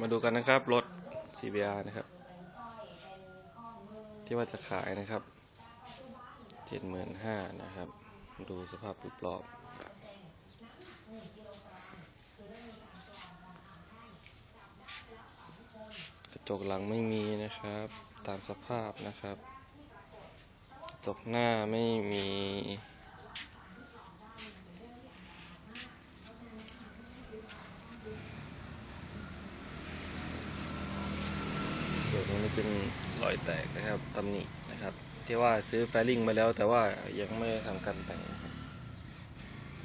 มาดูกันนะครับ รถ CBR นะครับ ที่ว่าจะขายนะครับเจ็ดหมื่นห้านะครับ ดูสภาพปิดรอบกระจกหลังไม่มีนะครับ ตามสภาพนะครับ กระจกหน้าไม่มี ส่วนนี้ เป็นรอยแตกนะครับตำหนินะครับ ที่ว่าซื้อแฟลิงมาแล้วแต่ว่ายังไม่ทำการแต่ง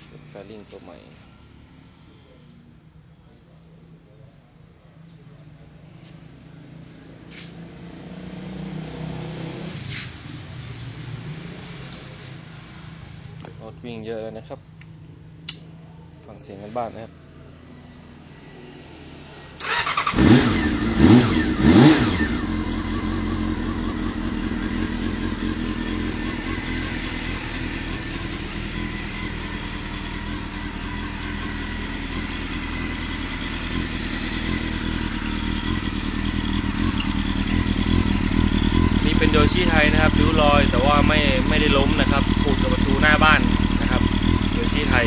เป็นแฟลิงตัวใหม่รถวิ่งเยอะแล้วนะครับ ฟังเสียงกันบ้างนะครับ โดชิไทยนะครับริ้วรอย แต่ว่าไม่ไม่ได้ลมนะครับปูดกับประตูหน้าบ้านนะครับโดชิไทย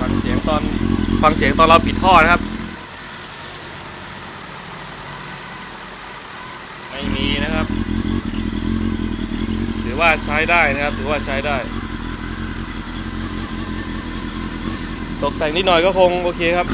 ฟังเสียงตอน ฟังเสียงตอนเราปิดท่อนะครับ ไม่มีนะครับ ถือว่าใช้ได้นะครับ ถือว่าใช้ได้ ตกแต่งนิดหน่อยก็คงโอเคครับ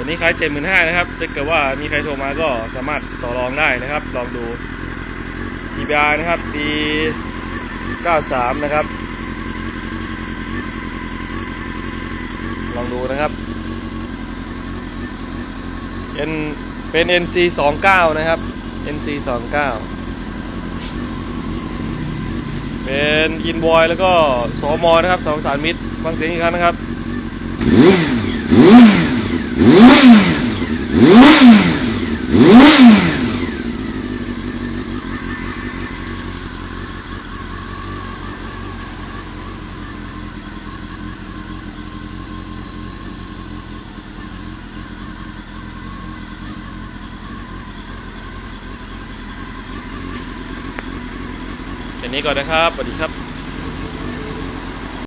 ตัวนี้ขายเจ็ดหมื่นห้านะครับถ้าเกิดว่ามีใครโทรมาก็สามารถต่อรองได้นะครับ ลองดู CBR นะครับ ปี 93 นะครับ ลองดูนะครับเป็นเป็น NC 29นะครับ NC 29เป็นอินบอยแล้วก็สอมอนะครับสองสารมิตรฟังเสียงอีกครั้งนะครับ นี้ก่อนนะครับสวัสดีครับ